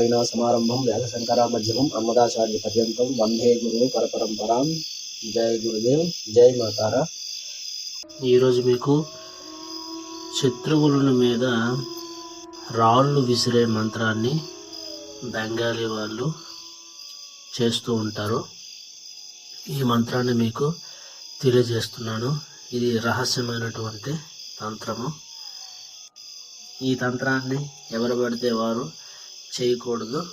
నారాయణ సమారంభం వ్యాసశంకర మధ్యమం అమ్మదాచార్య పర్యంతం వందే గురు పరపరంపరాం. జయ గురుదేవ్ జయ మాతారా. ఈరోజు మీకు శత్రువుల మీద రాళ్ళు విసిరే మంత్రాన్ని బెంగాలీ వాళ్ళు చేస్తూ ఉంటారు. ఈ మంత్రాన్ని మీకు తెలియజేస్తున్నాను. ఇది రహస్యమైనటువంటి తంత్రము. ఈ తంత్రాన్ని ఎవరు పడితే వారు చేయకూడదు.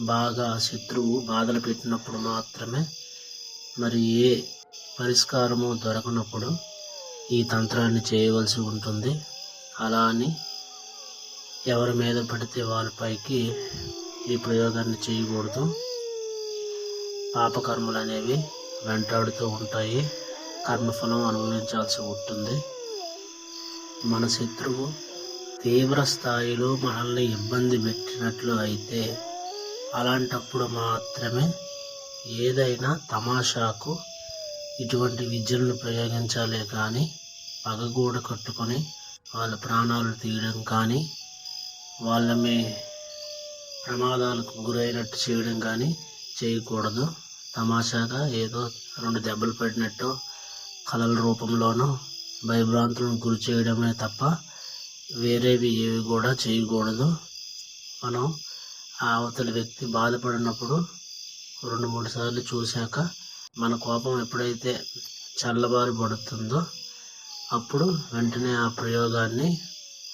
బాగా శత్రువు బాధలు పెట్టినప్పుడు మాత్రమే మరి ఏ పరిష్కారము దొరకనప్పుడు ఈ తంత్రాన్ని చేయవలసి ఉంటుంది. అలా అని ఎవరి మీద పడితే వాళ్ళపైకి ఈ ప్రయోగాన్ని చేయకూడదు. పాపకర్మలు అనేవి వెంటాడుతూ ఉంటాయి. కర్మఫలం అనుభవించాల్సి ఉంటుంది. మన శత్రువు తీవ్ర స్థాయిలో మనల్ని ఇబ్బంది పెట్టినట్లు అయితే అలాంటప్పుడు మాత్రమే ఏదైనా తమాషాకు ఇటువంటి విద్యలను ప్రయోగించాలే కానీ పగగూడ కట్టుకొని వాళ్ళ ప్రాణాలు తీయడం కానీ వాళ్ళమే ప్రమాదాలకు గురైనట్టు చేయడం కానీ చేయకూడదు. తమాషాగా ఏదో రెండు దెబ్బలు పడినట్టు కళల రూపంలోనూ భయభ్రాంతులను గురి చేయడమే తప్ప వేరేవి ఏవి కూడా చేయకూడదు. మనం ఆ అవతల వ్యక్తి బాధపడినప్పుడు రెండు మూడు సార్లు చూశాక మన కోపం ఎప్పుడైతే చల్లబారి పడుతుందో అప్పుడు వెంటనే ఆ ప్రయోగాన్ని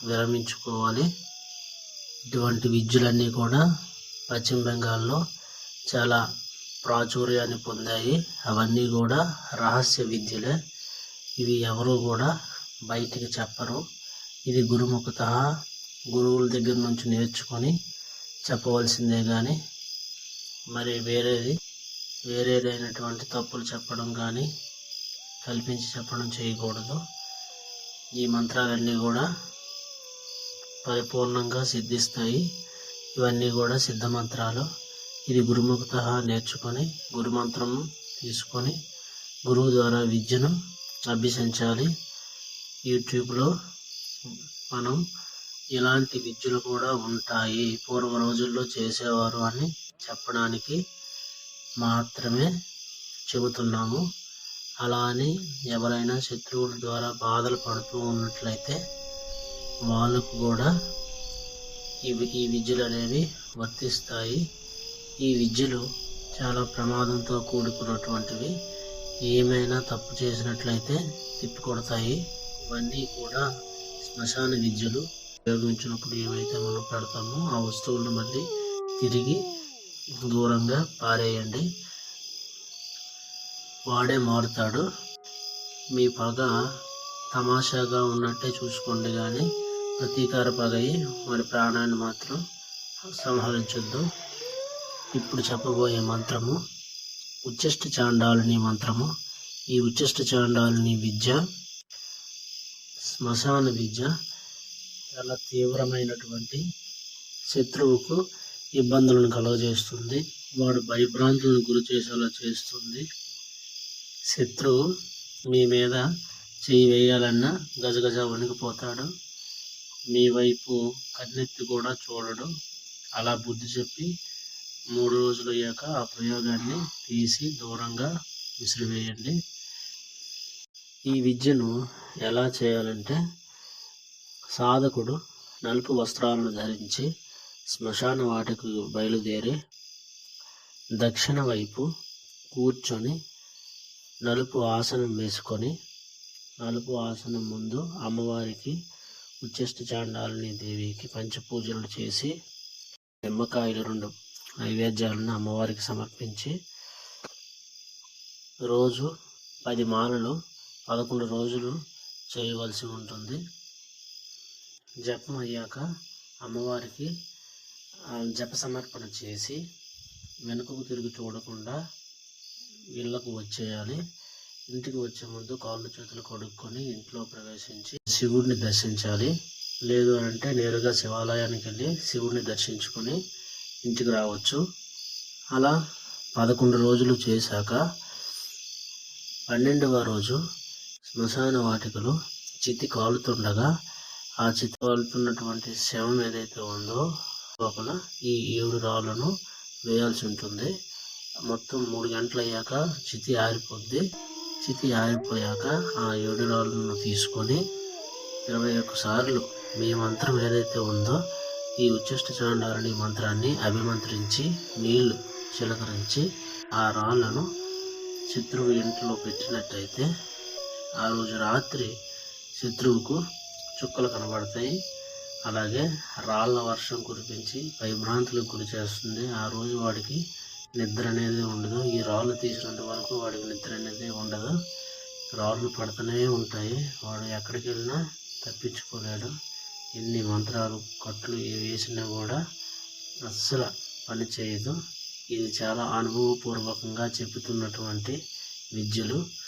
విరమించుకోవాలి. ఇటువంటి విద్యలన్నీ కూడా పశ్చిమ బెంగాల్లో చాలా ప్రాచుర్యాన్ని పొందాయి. అవన్నీ కూడా రహస్య విద్యలే. ఇవి ఎవరు కూడా బయటికి చెప్పరు. ఇది గురుముఖత. గురువుల దగ్గర నుంచి నేర్చుకొని చెప్పవలసిందే కానీ మరి వేరేది వేరేదైనటువంటి తప్పులు చెప్పడం కానీ కల్పించి చెప్పడం చేయకూడదు. ఈ మంత్రాలన్నీ కూడా పరిపూర్ణంగా సిద్ధిస్తాయి. ఇవన్నీ కూడా సిద్ధ మంత్రాలు. ఇది గురుముఖత నేర్చుకొని గురుమంత్రం తీసుకొని గురువు ద్వారా విద్యను అభ్యసించాలి. యూట్యూబ్లో మనం ఇలాంటి విద్యలు కూడా ఉంటాయి. పూర్వ రోజుల్లో చేసేవారు అని చెప్పడానికి మాత్రమే చెబుతున్నాము. అలా అని ఎవరైనా శత్రువుల ద్వారా బాధలు పడుతూ ఉన్నట్లయితే వాళ్ళకు కూడా ఇవి ఈ విద్యలు అనేవి వర్తిస్తాయి. ఈ విద్యలు చాలా ప్రమాదంతో కూడుకున్నటువంటివి. ఏమైనా తప్పు చేసినట్లయితే తిప్పికొడతాయి ఇవన్నీ కూడా శ్మశాన విద్యలు ఉపయోగించినప్పుడు ఏవైతే మనం పెడతామో ఆ వస్తువులను మళ్ళీ తిరిగి దూరంగా పారేయండి. వాడే మారుతాడు. మీ పగ తమాషాగా ఉన్నట్టే చూసుకోండి కానీ ప్రతీకార పగయి మరి ప్రాణాన్ని మాత్రం సంహరించొద్దు. ఇప్పుడు చెప్పబోయే మంత్రము ఉచ్చష్ట చాండాలని మంత్రము. ఈ ఉచ్చష్ట చాండాలని విద్య శ్మశాన విద్య చాలా తీవ్రమైనటువంటి శత్రువుకు ఇబ్బందులను కలుగజేస్తుంది. వాడు భయభ్రాంతులను గురి చేసేలా చేస్తుంది. శత్రువు మీ మీద చేయి వేయాలన్నా గజగజ వణికిపోతాడు. మీ వైపు కన్నెత్తి కూడా చూడడు. అలా బుద్ధి చెప్పి మూడు రోజులు అయ్యాక ఆ ప్రయోగాన్ని తీసి దూరంగా విసిరివేయండి. ఈ విద్యను ఎలా చేయాలంటే సాధకుడు నలుపు వస్త్రాలను ధరించి శ్మశాన వాటికి బయలుదేరి దక్షిణ వైపు కూర్చొని నలుపు ఆసనం వేసుకొని నలుపు ఆసనం ముందు అమ్మవారికి ఉచ్చిష్ట చాండాలని దేవికి పంచపూజలు చేసి నిమ్మకాయలు రెండు నైవేద్యాలను అమ్మవారికి సమర్పించి రోజు పది మాలలు పదకొండు రోజులు చేయవలసి ఉంటుంది. జపం అయ్యాక అమ్మవారికి జప సమర్పణ చేసి వెనుకకు తిరిగి చూడకుండా ఇళ్ళకు వచ్చేయాలి. ఇంటికి వచ్చే ముందు కాళ్ళు చేతులు కడుక్కొని ఇంట్లో ప్రవేశించి శివుడిని దర్శించాలి. లేదు అంటే నేరుగా శివాలయానికి వెళ్ళి శివుడిని దర్శించుకొని ఇంటికి రావచ్చు. అలా పదకొండు రోజులు చేశాక పన్నెండవ రోజు శ్మశాన వాటికలో చితి కాలుతుండగా ఆ చితి కాలుతున్నటువంటి శవం ఏదైతే ఉందో లోపల ఈ ఏడు రాళ్ళను వేయాల్సి ఉంటుంది. మొత్తం మూడు గంటలు అయ్యాక చితి ఆరిపోద్ది. చితి ఆరిపోయాక ఆ ఏడు రాళ్ళను తీసుకొని ఇరవై ఒక్క సార్లు మీ మంత్రం ఏదైతే ఉందో ఈ ఉచ్చిష్ట చాండాలని మంత్రాన్ని అభిమంత్రించి నీళ్ళు చిలకరించి ఆ రాళ్ళను శత్రువు ఇంట్లో పెట్టినట్టయితే ఆ రోజు రాత్రి శత్రువుకు చుక్కలు కనబడతాయి. అలాగే రాళ్ళ వర్షం కురిపించి భయభ్రాంతులకు గురి చేస్తుంది. ఆ రోజు వాడికి నిద్ర అనేది ఉండదు. ఈ రాళ్ళు తీసినంత వరకు వాడికి నిద్ర అనేది ఉండదు. రాళ్ళు పడుతూనే ఉంటాయి. వాడు ఎక్కడికి వెళ్ళినా తప్పించుకోలేడు. ఎన్ని మంత్రాలు కట్లు వేసినా కూడా అస్సలు పని చేయదు. ఇది చాలా అనుభవపూర్వకంగా చెబుతున్నటువంటి విద్యలు.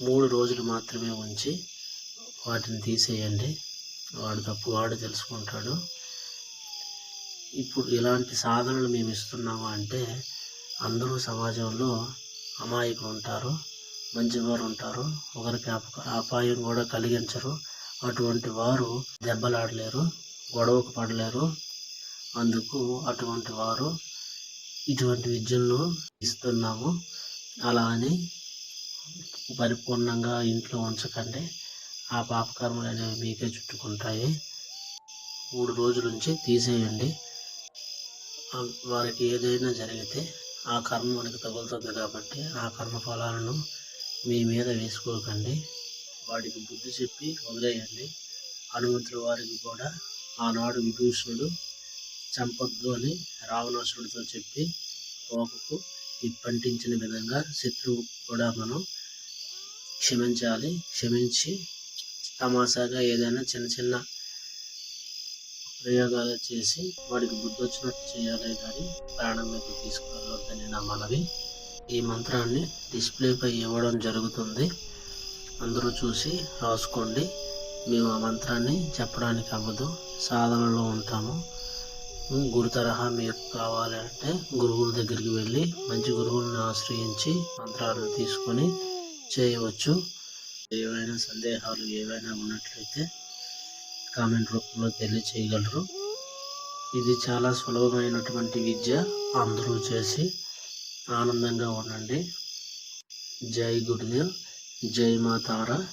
మూడు రోజులు మాత్రమే ఉంచి వాటిని తీసేయండి. వాడు తప్పు వాడు తెలుసుకుంటాడు. ఇప్పుడు ఇలాంటి సాధనలు మేము ఇస్తున్నాము అంటే అందరూ సమాజంలో అమాయకులు ఉంటారు మంచివారు ఉంటారు ఒకరికి అప- అపాయం కూడా కలిగించరు. అటువంటి వారు దెబ్బలాడలేరు గొడవకు పడలేరు. అందుకు అటువంటి వారు ఇటువంటి విద్యలను ఇస్తున్నాము. అలా అని పరిపూర్ణంగా ఇంట్లో ఉంచకండి. ఆ పాపకర్మలు అనేవి మీకే చుట్టుకుంటాయి. మూడు రోజుల నుంచి తీసేయండి. వారికి ఏదైనా జరిగితే ఆ కర్మ మనకి తగులుతుంది కాబట్టి ఆ కర్మ ఫలాలను మీ మీద వేసుకోకండి. వాడికి బుద్ధి చెప్పి వదిలేయండి. హనుమంతుల వారికి కూడా ఆనాడు విభీషణుడు చంపద్దు అని రావణాసురుడితో చెప్పి కోపకు ఇప్పంటించిన విధంగా శత్రువు కూడా మనం క్షమించాలి క్షమించి తమాషాగా ఏదైనా చిన్న చిన్న ప్రయోగాలు చేసి వాడికి బుద్ధి వచ్చినట్టు చేయాలి కానీ ప్రాణం మీద తీసుకువెళ్ళొద్దని నా మనవి. ఈ మంత్రాన్ని డిస్ప్లేపై ఇవ్వడం జరుగుతుంది. అందరూ చూసి రాసుకోండి. మేము ఆ మంత్రాన్ని చెప్పడానికి అవ్వదు. సాధనలో ఉంటాము. గురు తరహా మీకు కావాలంటే గురువుల దగ్గరికి వెళ్ళి మంచి గురువులను ఆశ్రయించి మంత్రాలను తీసుకొని చేయవచ్చు. ఏవైనా సందేహాలు ఏవైనా ఉన్నట్లయితే కామెంట్ రూపంలో తెలియచేయగలరు. ఇది చాలా సులభమైనటువంటి విద్య. అందరూ చేసి ఆనందంగా ఉండండి. జై గురుదేవ్ జై మాతారా.